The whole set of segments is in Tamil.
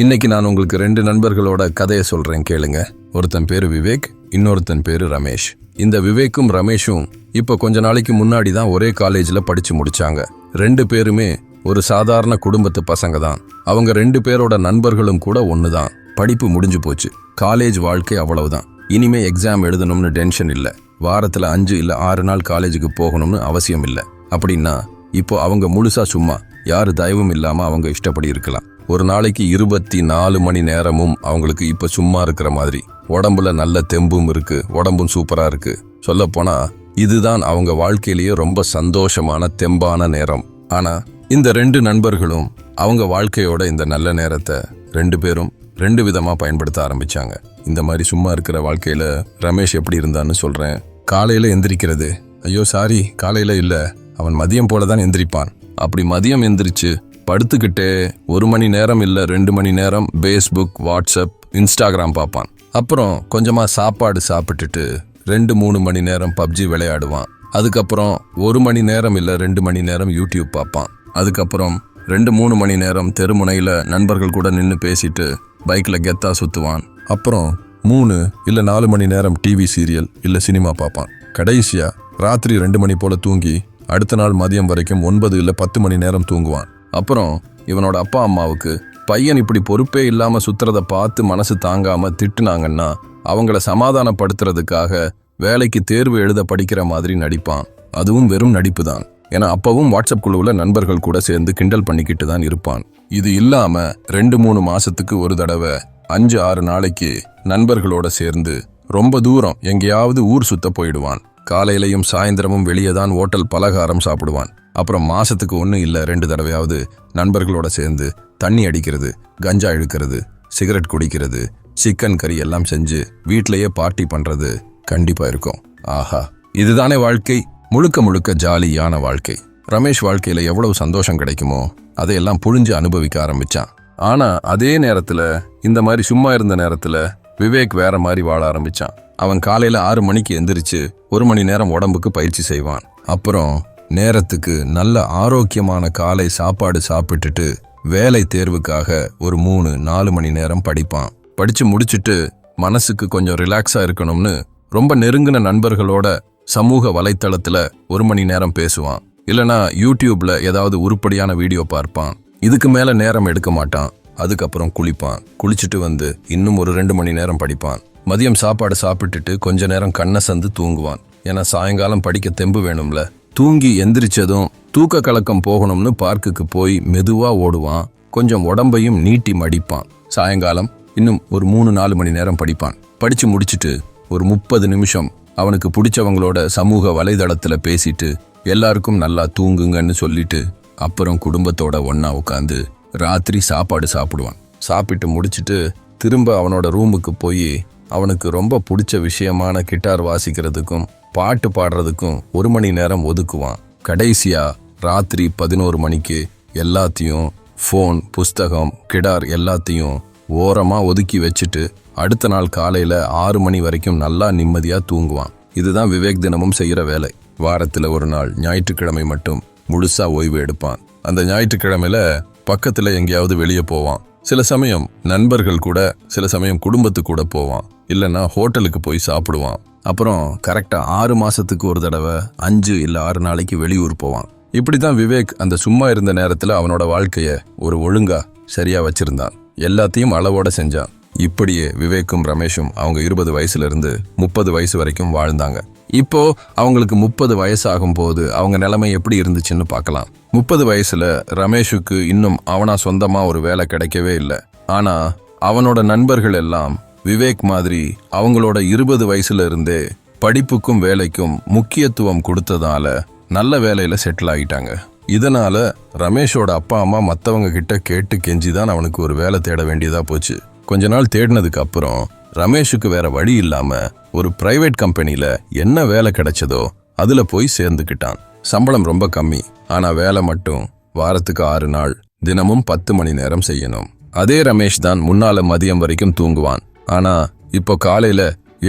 இன்னைக்கு நான் உங்களுக்கு ரெண்டு நண்பர்களோட கதையை சொல்றேன் கேளுங்க. ஒருத்தன் பேரு விவேக் இன்னொருத்தன் பேரு ரமேஷ். இந்த விவேக்கும் ரமேஷும் இப்ப கொஞ்ச நாளைக்கு முன்னாடி தான் ஒரே காலேஜில் படிச்சு முடிச்சாங்க. ரெண்டு பேருமே ஒரு சாதாரண குடும்பத்து பசங்க தான். அவங்க ரெண்டு பேரோட நண்பர்களும் கூட ஒன்று தான் படிப்பு முடிஞ்சு போச்சு. காலேஜ் வாழ்க்கை அவ்வளவுதான். இனிமே எக்ஸாம் எழுதணும்னு டென்ஷன் இல்ல. வாரத்துல அஞ்சு இல்ல ஆறு நாள் காலேஜுக்கு போகணும்னு அவசியம் இல்லை. அப்படின்னா இப்போ அவங்க முழுசா சும்மா. யாரு தயவும் இல்லாம அவங்க இஷ்டப்படி இருக்கலாம். ஒரு நாளைக்கு இருபத்தி நாலு மணி நேரமும் அவங்களுக்கு இப்ப சும்மா இருக்கிற மாதிரி. உடம்புல நல்ல தெம்பும் இருக்கு உடம்பும் சூப்பரா இருக்கு. சொல்ல போனா இதுதான் அவங்க வாழ்க்கையிலேயே ரொம்ப சந்தோஷமான தெம்பான நேரம். ஆனா இந்த ரெண்டு நண்பர்களும் அவங்க வாழ்க்கையோட இந்த நல்ல நேரத்தை ரெண்டு பேரும் ரெண்டு விதமா பயன்படுத்த ஆரம்பிச்சாங்க. இந்த மாதிரி சும்மா இருக்கிற வாழ்க்கையில ரமேஷ் எப்படி இருந்தான்னு சொல்றேன். காலையில எந்திரிக்கிறது. ஐயோ சாரி காலையில இல்ல. அவன் மதியம் போல தான் எந்திரிப்பான். அப்படி மதியம் எந்திரிச்சு படுத்துக்கிட்டே ஒரு மணி நேரம் இல்லை ரெண்டு மணி நேரம் ஃபேஸ்புக் வாட்ஸ்அப் இன்ஸ்டாகிராம் பார்ப்பான். அப்புறம் கொஞ்சமாக சாப்பாடு சாப்பிட்டுட்டு ரெண்டு மூணு மணி நேரம் பப்ஜி விளையாடுவான். அதுக்கப்புறம் ஒரு மணி நேரம் இல்லை ரெண்டு மணி நேரம் யூடியூப் பார்ப்பான். அதுக்கப்புறம் ரெண்டு மூணு மணி நேரம் தெருமுனையில் நண்பர்கள் கூட நின்று பேசிட்டு பைக்கில் கெத்தா சுற்றுவான் அப்புறம் மூணு இல்லை நாலு மணி நேரம் டிவி சீரியல் இல்லை சினிமா பார்ப்பான். கடைசியாக ராத்திரி ரெண்டு மணி போல் தூங்கி அடுத்த நாள் மதியம் வரைக்கும் ஒன்பது இல்லை பத்து மணி நேரம் தூங்குவான். அப்புறம் இவனோட அப்பா அம்மாவுக்கு பையன் இப்படி பொறுப்பே இல்லாமல் சுத்துறத பார்த்து மனசு தாங்காம திட்டுனாங்கன்னா அவங்கள சமாதானப்படுத்துறதுக்காக வேலைக்கு தேர்வு எழுத படிக்கிற மாதிரி நடிப்பான். அதுவும் வெறும் நடிப்பு தான் ஏன்னா அப்பவும் வாட்ஸ்அப் குழுவில் நண்பர்கள் கூட சேர்ந்து கிண்டல் பண்ணிக்கிட்டு தான் இருப்பான். இது இல்லாம ரெண்டு மூணு மாசத்துக்கு ஒரு தடவை அஞ்சு ஆறு நாளைக்கு நண்பர்களோட சேர்ந்து ரொம்ப தூரம் எங்கேயாவது ஊர் சுத்த போயிடுவான். காலையிலையும் சாயந்தரமும் வெளியே தான் ஓட்டல் பலகாரம் சாப்பிடுவான். அப்புறம் மாசத்துக்கு ஒன்றும் இல்லை ரெண்டு தடவையாவது நண்பர்களோட சேர்ந்து தண்ணி அடிக்கிறது கஞ்சா இழுக்கிறது சிகரெட் குடிக்கிறது சிக்கன் கறி எல்லாம் செஞ்சு வீட்லயே பார்ட்டி பண்றது கண்டிப்பா இருக்கும். ஆஹா இதுதானே வாழ்க்கை? முழுக்க முழுக்க ஜாலியான வாழ்க்கை. ரமேஷ் வாழ்க்கையில எவ்வளவு சந்தோஷம் கிடைக்குமோ அதையெல்லாம் புழிஞ்சு அனுபவிக்க ஆரம்பிச்சான். ஆனா அதே நேரத்துல இந்த மாதிரி சும்மா இருந்த நேரத்துல விவேக் வேற மாதிரி வாழ ஆரம்பிச்சான். அவன் காலையில ஆறு மணிக்கு எந்திரிச்சு ஒரு மணி நேரம் உடம்புக்கு பயிற்சி செய்வான். அப்புறம் நேரத்துக்கு நல்ல ஆரோக்கியமான காலை சாப்பாடு சாப்பிட்டுட்டு வேலை தேர்வுக்காக ஒரு மூணு நாலு மணி நேரம் படிப்பான். படிச்சு முடிச்சுட்டு மனசுக்கு கொஞ்சம் ரிலாக்ஸா இருக்கணும்னு ரொம்ப நெருங்கின நண்பர்களோட சமூக வலைத்தளத்துல ஒரு மணி நேரம் பேசுவான். இல்லனா யூடியூப்ல ஏதாவது உருப்படியான வீடியோ பார்ப்பான். இதுக்கு மேல நேரம் எடுக்க மாட்டான். அதுக்கப்புறம் குளிப்பான். குளிச்சுட்டு வந்து இன்னும் ஒரு ரெண்டு மணி நேரம் படிப்பான். மதியம் சாப்பாடு சாப்பிட்டுட்டு கொஞ்ச நேரம் கண்ணை சந்து தூங்குவான். ஏன்னா சாயங்காலம் படிக்க தெம்பு வேணும்ல. தூங்கி எந்திரிச்சதும் தூக்க கலக்கம் போகணும்னு பார்க்குக்கு போய் மெதுவாக ஓடுவான். கொஞ்சம் உடம்பையும் நீட்டி மடிப்பான். சாயங்காலம் இன்னும் ஒரு மூணு நாலு மணி நேரம் படிப்பான். படித்து முடிச்சுட்டு ஒரு முப்பது நிமிஷம் அவனுக்கு பிடிச்சவங்களோட சமூக வலைதளத்தில் பேசிட்டு எல்லாருக்கும் நல்லா தூங்குங்கன்னு சொல்லிட்டு அப்புறம் குடும்பத்தோட ஒன்றா உட்காந்து ராத்திரி சாப்பாடு சாப்பிடுவான். சாப்பிட்டு முடிச்சுட்டு திரும்ப அவனோட ரூமுக்கு போய் அவனுக்கு ரொம்ப பிடிச்ச விஷயமான கிட்டார் வாசிக்கிறதுக்கும் பாட்டு பாடுறதுக்கும் ஒரு மணி நேரம் ஒதுக்குவான். கடைசியாக ராத்திரி பதினோரு மணிக்கு எல்லாத்தையும் ஃபோன் புஸ்தகம் கிடார் எல்லாத்தையும் ஓரமாக ஒதுக்கி வச்சுட்டு அடுத்த நாள் காலையில் ஆறு மணி வரைக்கும் நல்லா நிம்மதியாக தூங்குவான். இதுதான் விவேக் தினமும் செய்கிற வேலை. வாரத்தில் ஒரு நாள் ஞாயிற்றுக்கிழமை மட்டும் முழுசாக ஓய்வு எடுப்பான். அந்த ஞாயிற்றுக்கிழமையில பக்கத்தில் எங்கேயாவது வெளியே போவான். சில சமயம் நண்பர்கள் கூட சில சமயம் குடும்பத்து கூட போவான். இல்லைன்னா ஹோட்டலுக்கு போய் சாப்பிடுவான். அப்புறம் கரெக்டாக ஆறு மாதத்துக்கு ஒரு தடவை அஞ்சு இல்லை ஆறு நாளைக்கு வெளியூர் போவான். இப்படி தான் விவேக் அந்த சும்மா இருந்த நேரத்தில் அவனோட வாழ்க்கையை ஒரு ஒழுங்கா சரியாக வச்சிருந்தான். எல்லாத்தையும் அளவோட செஞ்சான். இப்படியே விவேக்கும் ரமேஷும் அவங்க இருபது வயசுலேருந்து முப்பது வயசு வரைக்கும் வாழ்ந்தாங்க. இப்போ அவங்களுக்கு முப்பது வயசாகும் போது அவங்க நிலைமை எப்படி இருந்துச்சுன்னு பார்க்கலாம். முப்பது வயசுல ரமேஷுக்கு இன்னும் அவனா சொந்தமா ஒரு வேலை கிடைக்கவே இல்லை. ஆனா அவனோட நண்பர்கள் எல்லாம் விவேக் மாதிரி அவங்களோட இருபது வயசுல இருந்தே படிப்புக்கும் வேலைக்கும் முக்கியத்துவம் கொடுத்ததால நல்ல வேலையில செட்டில் ஆகிட்டாங்க இதனால ரமேஷோட அப்பா அம்மா மற்றவங்க கிட்ட கேட்டு கெஞ்சி தான் அவனுக்கு ஒரு வேலை தேட வேண்டியதா போச்சு. கொஞ்ச நாள் தேடினதுக்கு அப்புறம் ரமேஷுக்கு வேற வழி இல்லாம ஒரு பிரைவேட் கம்பெனியில் என்ன வேலை கிடைச்சதோ அதில் போய் சேர்ந்துக்கிட்டான். சம்பளம் ரொம்ப கம்மி. ஆனால் வேலை மட்டும் வாரத்துக்கு ஆறு நாள் தினமும் பத்து மணி நேரம் செய்யணும். அதே ரமேஷ் தான் முன்னால மதியம் வரைக்கும் தூங்குவான். ஆனா இப்போ காலையில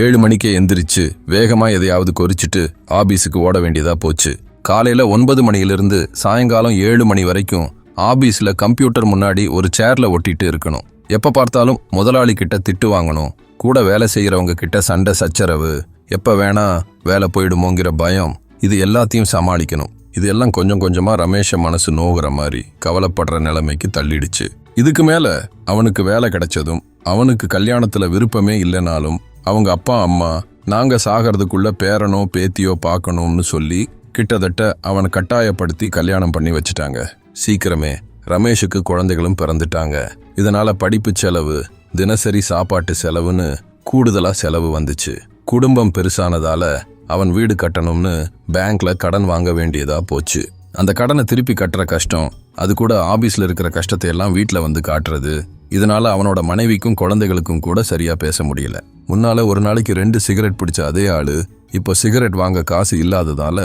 ஏழு மணிக்கே எந்திரிச்சு வேகமா எதையாவது கொறிச்சிட்டு ஆபீஸுக்கு ஓட வேண்டியதா போச்சு. காலையில ஒன்பது மணியிலிருந்து சாயங்காலம் ஏழு மணி வரைக்கும் ஆபீஸ்ல கம்ப்யூட்டர் முன்னாடி ஒரு சேர்ல ஒட்டிட்டு இருக்கணும். எப்போ பார்த்தாலும் முதலாளி கிட்ட திட்டு வாங்கணும். கூட வேலை செய்கிறவங்க கிட்ட சண்டை சச்சரவு. எப்போ வேணா வேலை போயிடுமோங்கிற பயம். இது எல்லாத்தையும் சமாளிக்கணும். இது எல்லாம் கொஞ்சம் கொஞ்சமா ரமேஷ மனசு நோகுற மாதிரி கவலைப்படுற நிலைமைக்கு தள்ளிடுச்சு. இதுக்கு மேல அவனுக்கு வேலை கிடைச்சதும் அவனுக்கு கல்யாணத்துல விருப்பமே இல்லைனாலும் அவங்க அப்பா அம்மா நாங்க சாகிறதுக்குள்ள பேரனோ பேத்தியோ பார்க்கணும்னு சொல்லி கிட்டத்தட்ட அவனை கட்டாயப்படுத்தி கல்யாணம் பண்ணி வச்சுட்டாங்க. சீக்கிரமே ரமேஷுக்கு குழந்தைகளும் பிறந்துட்டாங்க. இதனால் படிப்பு செலவு தினசரி சாப்பாட்டு செலவுன்னு கூடுதலாக செலவு வந்துச்சு. குடும்பம் பெருசானதால் அவன் வீடு கட்டணும்னு பேங்க்ல கடன் வாங்க வேண்டியதாக போச்சு. அந்த கடனை திருப்பி கட்டுற கஷ்டம் அது கூட ஆபீஸ்ல இருக்கிற கஷ்டத்தை எல்லாம் வீட்டில் வந்து காட்டுறது இதனால அவனோட மனைவிக்கும் குழந்தைகளுக்கும் கூட சரியா பேச முடியல. முன்னால ஒரு நாளைக்கு ரெண்டு சிகரெட் பிடிச்ச அதே ஆளு இப்போ சிகரெட் வாங்க காசு இல்லாததால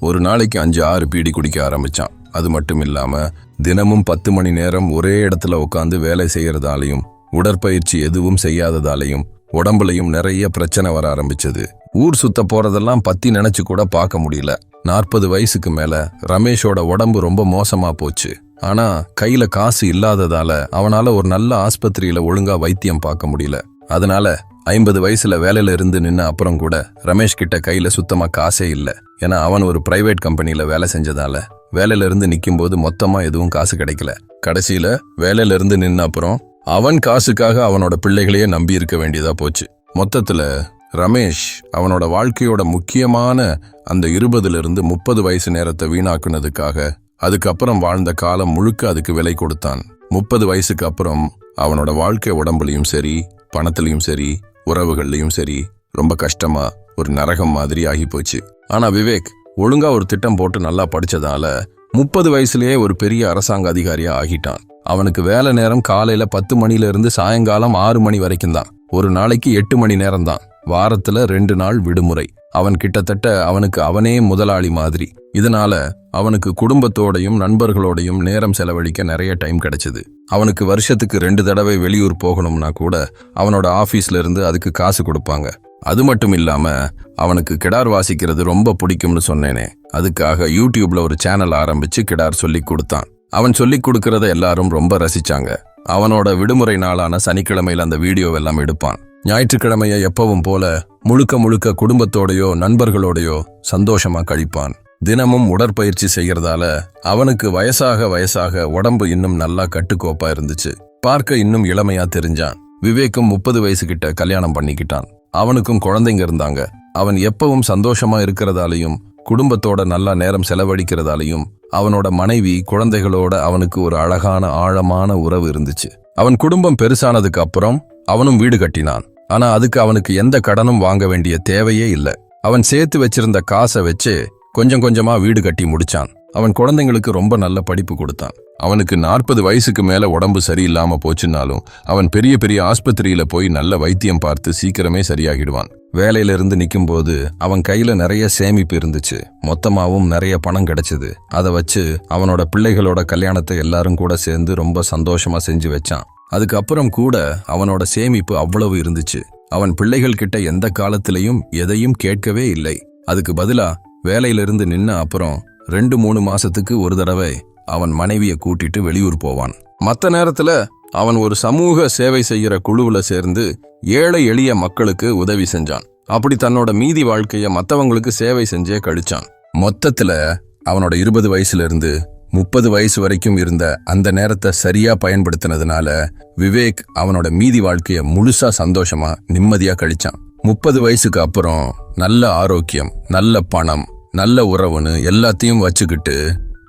ஒரு நாளைக்கு அஞ்சு ஆறு பீடி குடிக்க ஆரம்பிச்சான். அது மட்டும் இல்லாமல் தினமும் பத்து மணி நேரம் ஒரே இடத்துல உட்காந்து வேலை செய்கிறதாலையும் உடற்பயிற்சி எதுவும் செய்யாததாலையும் உடம்புலையும் நிறைய பிரச்சனை வர ஆரம்பிச்சது. ஊர் சுத்த போறதெல்லாம் பத்தி நினைச்சு கூட பார்க்க முடியல. நாற்பது வயசுக்கு மேல ரமேஷோட உடம்பு ரொம்ப மோசமா போச்சு. ஆனா கையில காசு இல்லாததால அவனால ஒரு நல்ல ஆஸ்பத்திரியில ஒழுங்கா வைத்தியம் பார்க்க முடியல. அதனால ஐம்பது வயசுல வேலையில இருந்து நின்ன அப்புறம் கூட ரமேஷ் கிட்ட கையில சுத்தமா காசே இல்லை. ஏன்னா அவன் ஒரு பிரைவேட் கம்பெனியில வேலை செஞ்சதால. வேலையில இருந்து மொத்தமாக மொத்தமா எதுவும் காசு கிடைக்கல. கடைசியில் வேலையில இருந்து நின்ன அப்புறம் அவன் காசுக்காக அவனோட பிள்ளைகளையே நம்பி இருக்க வேண்டியதா போச்சு. மொத்தத்துல ரமேஷ் அவனோட வாழ்க்கையோட முக்கியமான அந்த இருபதுல இருந்து முப்பது வயசு நேரத்தை வீணாக்குனதுக்காக அதுக்கப்புறம் வாழ்ந்த காலம் முழுக்க அதுக்கு விலை கொடுத்தான். முப்பது வயசுக்கு அப்புறம் அவனோட வாழ்க்கை உடம்புலயும் சரி பணத்துலையும் சரி உறவுகள்லயும் சரி ரொம்ப கஷ்டமா ஒரு நரகம் மாதிரி ஆகி போச்சு ஆனா விவேக் ஒழுங்கா ஒரு திட்டம் போட்டு நல்லா படிச்சதால முப்பது வயசுலயே ஒரு பெரிய அரசாங்க அதிகாரியா ஆகிட்டான். அவனுக்கு வேலை நேரம் காலையில பத்து மணில இருந்து சாயங்காலம் ஆறு மணி வரைக்கும் தான். ஒரு நாளைக்கு எட்டு மணி நேரம் தான் வாரத்துல ரெண்டு நாள் விடுமுறை. அவன் கிட்டத்தட்ட அவனுக்கு அவனே முதலாளி மாதிரி. இதனால அவனுக்கு குடும்பத்தோடையும் நண்பர்களோடையும் நேரம் செலவழிக்க நிறைய டைம் கிடைச்சது. அவனுக்கு வருஷத்துக்கு ரெண்டு தடவை வெளியூர் போகணும்னா கூட அவனோட ஆபீஸ்ல இருந்து அதுக்கு காசு கொடுப்பாங்க. அது மட்டும் இல்லாமல் அவனுக்கு கிடார் வாசிக்கிறது ரொம்ப பிடிக்கும்னு சொன்னேனே. அதுக்காக யூடியூப்ல ஒரு சேனல் ஆரம்பிச்சு கிடார் சொல்லி கொடுத்தான். அவன் சொல்லி கொடுக்கறத எல்லாரும் ரொம்ப ரசிச்சாங்க. அவனோட விடுமுறை நாளான சனிக்கிழமையில அந்த வீடியோ எல்லாம் எடுப்பான். ஞாயிற்றுக்கிழமைய எப்பவும் போல முழுக்க முழுக்க குடும்பத்தோடையோ நண்பர்களோடையோ சந்தோஷமா கழிப்பான். தினமும் உடற்பயிற்சி செய்யறதால அவனுக்கு வயசாக வயசாக உடம்பு இன்னும் நல்லா கட்டுக்கோப்பா இருந்துச்சு. பார்க்க இன்னும் இளமையா தெரிஞ்சான். விவேக்கும் முப்பது வயசு கிட்ட கல்யாணம் பண்ணிக்கிட்டான். அவனுக்கும் குழந்தைங்க இருந்தாங்க. அவன் எப்பவும் சந்தோஷமா இருக்கிறதாலையும் குடும்பத்தோட நல்லா நேரம் செலவழிக்கிறதாலையும் அவனோட மனைவி குழந்தைகளோட அவனுக்கு ஒரு அழகான ஆழமான உறவு இருந்துச்சு. அவன் குடும்பம் பெருசானதுக்கு அப்புறம் அவனும் வீடு கட்டினான். ஆனா அதுக்கு அவனுக்கு எந்த கடனும் வாங்க வேண்டிய தேவையே இல்லை. அவன் சேர்த்து வச்சிருந்த காசை வச்சு கொஞ்சம் கொஞ்சமா வீடு கட்டி முடிச்சான். அவன் குழந்தைங்களுக்கு ரொம்ப நல்ல படிப்பு கொடுத்தான். அவனுக்கு நாற்பது வயசுக்கு மேல உடம்பு சரியில்லாம போச்சுன்னாலும் அவன் பெரிய பெரிய ஆஸ்பத்திரியில போய் நல்ல வைத்தியம் பார்த்து சீக்கிரமே சரியாகிடுவான். வேலையில இருந்து நிக்கும்போது அவன் கையில நிறைய சேமிப்பு இருந்துச்சு. மொத்தமாவும் நிறைய பணம் கிடைச்சது. அதை வச்சு அவனோட பிள்ளைகளோட கல்யாணத்தை எல்லாரும் கூட சேர்ந்து ரொம்ப சந்தோஷமா செஞ்சு வச்சான். அதுக்கப்புறம் கூட அவனோட சேமிப்பு அவ்வளவு இருந்துச்சு. அவன் பிள்ளைகள் கிட்ட எந்த காலத்திலையும் எதையும் கேட்கவே இல்லை. அதுக்கு பதிலா வேலையிலிருந்து நின்ன அப்புறம் ரெண்டு மூணு மாசத்துக்கு ஒரு தடவை அவன் மனைவியை கூட்டிட்டு வெளியூர் போவான். மற்ற நேரத்துல அவன் ஒரு சமூக சேவை செய்கிற குழுவுல சேர்ந்து ஏழை எளிய மக்களுக்கு உதவி செஞ்சான். அப்படி தன்னோட மீதி வாழ்க்கைய மற்றவங்களுக்கு சேவை செஞ்சே கழிச்சான். மொத்தத்துல அவனோட இருபது வயசுல இருந்து முப்பது வயசு வரைக்கும் இருந்த அந்த நேரத்தை சரியா பயன்படுத்தினதுனால விவேக் அவனோட மீதி வாழ்க்கைய முழுசா சந்தோஷமா நிம்மதியா கழிச்சான். முப்பது வயசுக்கு அப்புறம் நல்ல ஆரோக்கியம் நல்ல பணம் நல்ல உறவுன்னு எல்லாத்தையும் வச்சுக்கிட்டு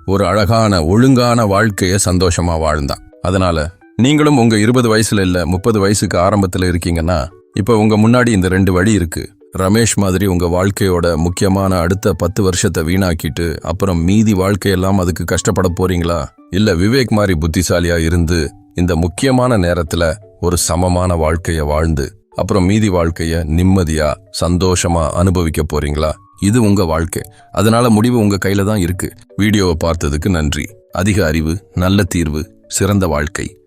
ஒரு அழகான ஒழுங்கான வாழ்க்கையை சந்தோஷமா வாழ்ந்தான். அதனால நீங்களும் உங்க இருபது வயசுல இல்ல முப்பது வயசுக்கு ஆரம்பத்துல இருக்கீங்கன்னா இப்ப உங்க முன்னாடி இந்த ரெண்டு வழி இருக்கு. ரமேஷ் மாதிரி உங்க வாழ்க்கையோட முக்கியமான அடுத்த பத்து வருஷத்தை வீணாக்கிட்டு அப்புறம் மீதி வாழ்க்கையெல்லாம் அதுக்கு கஷ்டப்பட போறீங்களா? இல்ல விவேக் மாதிரி புத்திசாலியா இருந்து இந்த முக்கியமான நேரத்துல ஒரு சமமான வாழ்க்கைய வாழ்ந்து அப்புறம் மீதி வாழ்க்கைய நிம்மதியா சந்தோஷமா அனுபவிக்க போறீங்களா? இது உங்க வாழ்க்கை. அதனால முடிவு உங்க கையில தான் இருக்கு. வீடியோவை பார்த்ததுக்கு நன்றி. அதிக அறிவு நல்ல தீர்வு சிறந்த வாழ்க்கை.